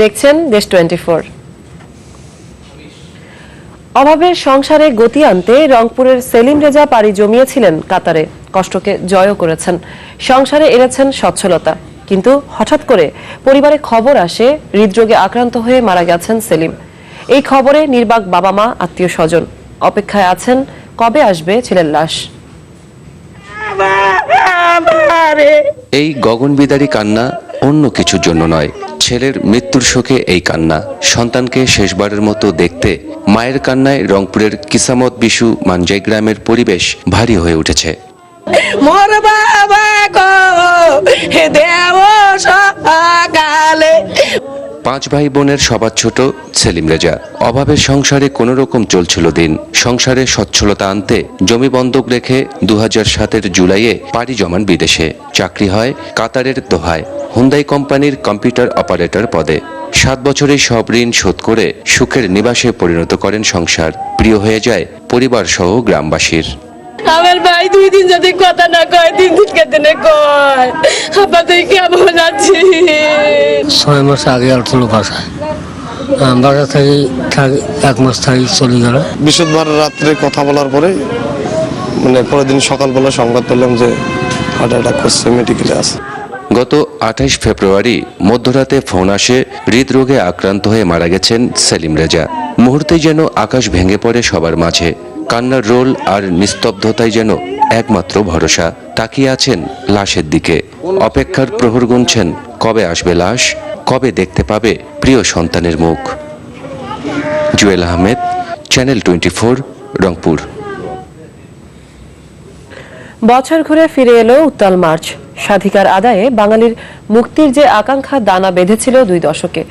দেখছেন দেশ twenty four অভাবের সংসারে গতি আনতে রংপুরের সেলিম রেজা পাড়ি জমিয়েছিলেন কাতারে। কষ্টকে জয়ও করেছেন। সংসারে এনেছেন সচ্ছলতা। কিন্তু হঠাৎ করে পরিবারে খবর আসে হৃদরোগে আক্রান্ত হয়ে মারা গেছেন সেলিম। এই খবরে নির্বাক বাবা মা আত্মীয় স্বজন অপেক্ষায় আছেন কবে আসবে ছেলের লাশ? এই গগনবিদারী কান্না অন্য কিছুর জন্য নয়। ছেলের মৃত্যুর শোকে এই কান্না। সন্তানকে শেষবারের মতো দেখতে মায়ের কান্নায় রংপুরের কিসামত বিশু মানজাই গ্রামের পরিবেশ ভারী হয়ে উঠেছে। মোর বাবা গো সকালে পাঁচ ভাই বোনের সবার ছোট সেলিম রেজা। অভাবের সংসারে কোনো রকম চলছিল দিন। সংসারে সচ্ছলতা আনতে জমি বন্ধক রেখে দু সাতের জুলাইয়ে পাড়ি জমান বিদেশে। চাকরি হয় কাতারের দোহায়, হুন্দাই কোম্পানির কম্পিউটার অপারেটর পদে। সাত বছরেই সব ঋণ শোধ করে সুখের নিবাসে পরিণত করেন সংসার। প্রিয় হয়ে যায় পরিবার সহ গ্রামবাসীর। আমার ভাই, দুই দিন যদি কথা না কয় ছয় মাস আগে আসলো বাসায় বাসা থেকে থাক- এক মাস থাকি চলে গেল। বৃহস্পতিবার রাত্রে কথা বলার পরে মানে পরের দিন সকালবেলা সংবাদ পেলাম যে হার্ট অ্যাটাক করছে মেডিকেলে আছে। গত আঠাইশ ফেব্রুয়ারি মধ্যরাতে ফোন আসে হৃদরোগে আক্রান্ত হয়ে মারা গেছেন সেলিম রেজা। মুহূর্তে যেন আকাশ ভেঙে পড়ে সবার মাঝে। কান্নার রোল আর নিস্তব্ধতাই যেন একমাত্র ভরসা। তাকিয়ে আছেন লাশের দিকে। অপেক্ষার প্রহর গুনছেন, কবে আসবে লাশ, কবে দেখতে পাবে প্রিয় সন্তানের মুখ। Jewel Ahmed, channel twenty four Rangpur. বছর ঘুরে ফিরে এলো উত্তাল মার্চ। স্বাধিকার আদায়ে বাঙালির মুক্তির যে আকাঙ্ক্ষা দানা বেঁধেছিল দুই দশকে।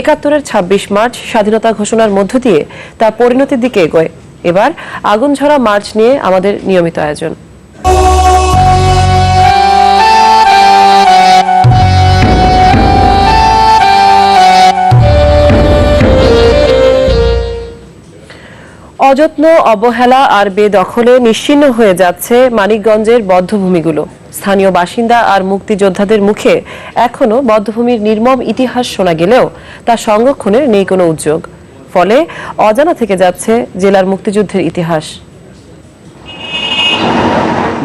একাত্তরের ২৬ মার্চ স্বাধীনতা ঘোষণার মধ্য দিয়ে তা পরিণতির দিকে এগোয়। এবার আগুন ঝরা মার্চ নিয়ে আমাদের নিয়মিত আয়োজন। অযত্ন, অবহেলা আর বেদখলে নিশ্চিন্ন হয়ে যাচ্ছে মানিকগঞ্জের বদ্ধভূমিগুলো। স্থানীয় বাসিন্দা আর মুক্তিযোদ্ধাদের মুখে এখনও বদ্ধভূমির নির্মম ইতিহাস শোনা গেলেও তা সংরক্ষণের নেই কোনো উদ্যোগ। ফলে অজানা থেকে যাচ্ছে জেলার মুক্তিযুদ্ধের ইতিহাস।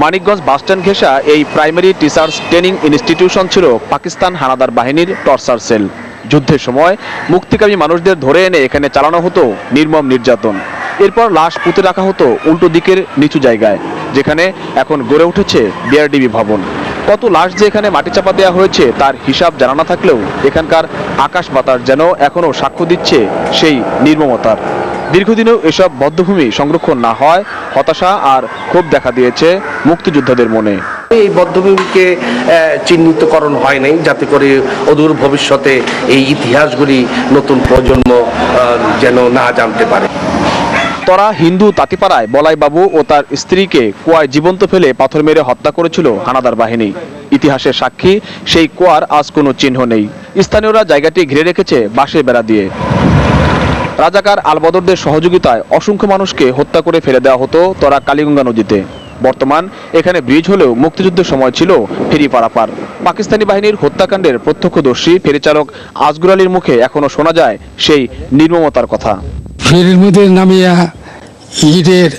মানিকগঞ্জ বাসস্ট্যান্ড ঘেঁষা এই প্রাইমারি টিচার্স ট্রেনিং ইনস্টিটিউশন ছিল পাকিস্তান হানাদার বাহিনীর টর্চার সেল। যুদ্ধের সময় মুক্তিকামী মানুষদের ধরে এনে এখানে চালানো হতো নির্মম নির্যাতন। এরপর লাশ পুঁতে রাখা হতো উল্টো দিকের নিচু জায়গায়, যেখানে এখন গড়ে উঠেছে বিআরডিবি ভবন। কত লাশ যে এখানে মাটি চাপা দেওয়া হয়েছে তার হিসাব জানা না থাকলেও এখানকার আকাশ বাতাস যেন এখনও সাক্ষ্য দিচ্ছে সেই নির্মমতার। দীর্ঘদিনেও এসব বদ্ধভূমি সংরক্ষণ না হয়, হতাশা আর ক্ষোভ দেখা দিয়েছে মুক্তিযোদ্ধাদের মনে। এই বদ্ধভূমিকে চিহ্নিতকরণ হয় নাই, যাতে করে অদূর ভবিষ্যতে এই ইতিহাসগুলি নতুন প্রজন্ম যেন না জানতে পারে। তরা হিন্দু তাঁতিপাড়ায় বলাইবাবু ও তার স্ত্রীকে কুয়ায় জীবন্ত ফেলে পাথর মেরে হত্যা করেছিল হানাদার বাহিনী। ইতিহাসের সাক্ষী, সেই কুয়ার আজ কোনো চিহ্ন নেই। স্থানীয়রা জায়গাটি ঘিরে রেখেছে বাঁশের বেড়া দিয়ে। রাজাকার আলবদরদের সহযোগিতায় অসংখ্য মানুষকে হত্যা করে ফেলে দেওয়া হতো তরা কালীগঙ্গা নদীতে। বর্তমান এখানে ব্রিজ হলেও মুক্তিযুদ্ধের সময় ছিল ফেরি পারাপার। পাকিস্তানি বাহিনীর হত্যাকাণ্ডের প্রত্যক্ষদর্শী, ফেরিচালক আজগুর আলীর মুখে এখনও শোনা যায় সেই নির্মমতার কথা। ফেরির মধ্যে নামিয়া ইটের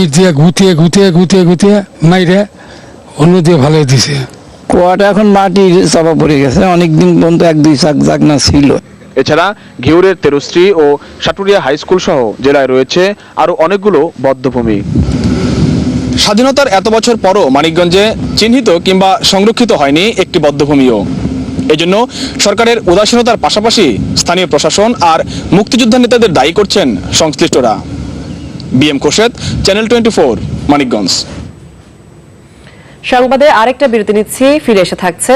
ইট দিয়ে গুতিয়ে গুতিয়ে গুতিয়ে গুতিয়ে মাইরে অন্য দিয়ে ভালো দিছে। কুয়াটা এখন মাটির চাপা পড়ে গেছে। অনেকদিন পর্যন্ত এক দুই চাক জাগনা ছিল। এছাড়া ঘিউরের তেরুশ্রী ও সাটুরিয়া হাই স্কুল সহ জেলায় রয়েছে আরও অনেকগুলো বদ্ধভূমি। স্বাধীনতার এত বছর পরও মানিকগঞ্জে চিহ্নিত কিংবা সংরক্ষিত হয়নি একটি বদ্ধভূমিও। এজন্য সরকারের উদাসীনতার পাশাপাশি স্থানীয় প্রশাসন আর মুক্তিযোদ্ধা নেতাদের দায়ী করছেন সংশ্লিষ্টরা। BM Khorshed channel twenty four Manikganj সংবাদে আরেকটা বিরতি নিচ্ছি, ফিরে এসে থাকছে